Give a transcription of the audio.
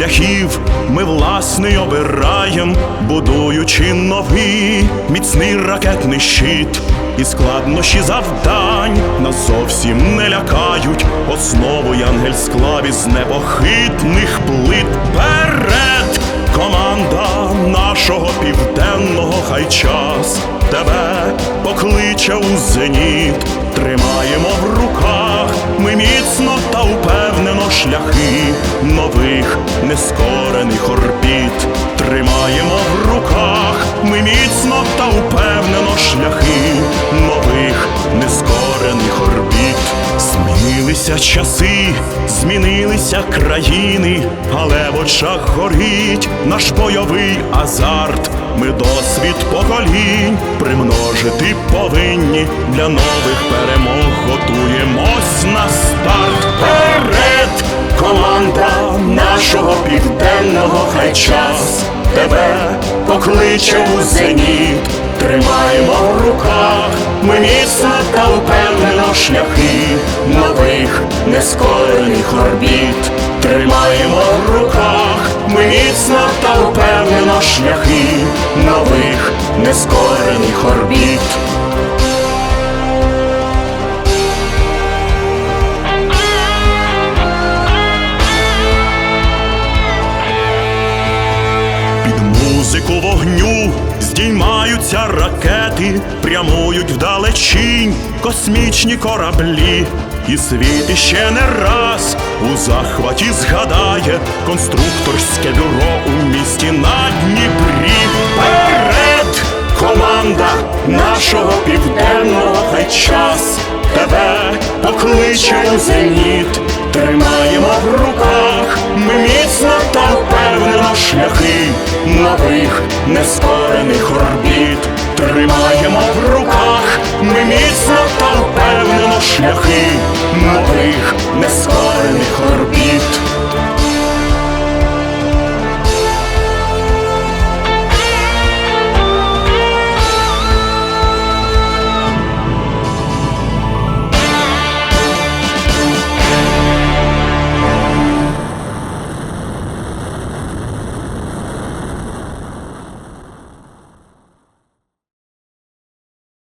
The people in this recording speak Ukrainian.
шляхів ми власний обираєм, будуючи новий міцний ракетний щит. І складнощі завдань нас зовсім не лякають. Основу янгель склав із непохитних плит. Перед команда нашого південного хай час тебе покличе у зеніт. Тримаємо в руках ми міцно та упевнено шляхи нескорених орбіт. Тримаємо в руках ми міцно та упевнено шляхи нових нескорених орбіт. Змінилися часи, змінилися країни, але в очах горить наш бойовий азарт. Ми досвід поколінь примножити повинні для нових перемог готуємось на старт. Нашого південного хай час тебе покличе у зеніт. Тримаємо в руках ми міцно та впевнено шляхи нових нескорених орбіт. Тримаємо в руках ми міцно та впевнено шляхи нових нескорених орбіт. Вогню здіймаються ракети, прямують вдалечінь космічні кораблі. І світ іще не раз у захваті згадає конструкторське бюро у місті на Дніпрі. Вперед! Команда нашого південного хай час тебе покличе у зеніт. Тримаємо в нових нескорених орбіт. Тримаємо в руках ми міцно та впевнено шляхи нових нескорених орбіт.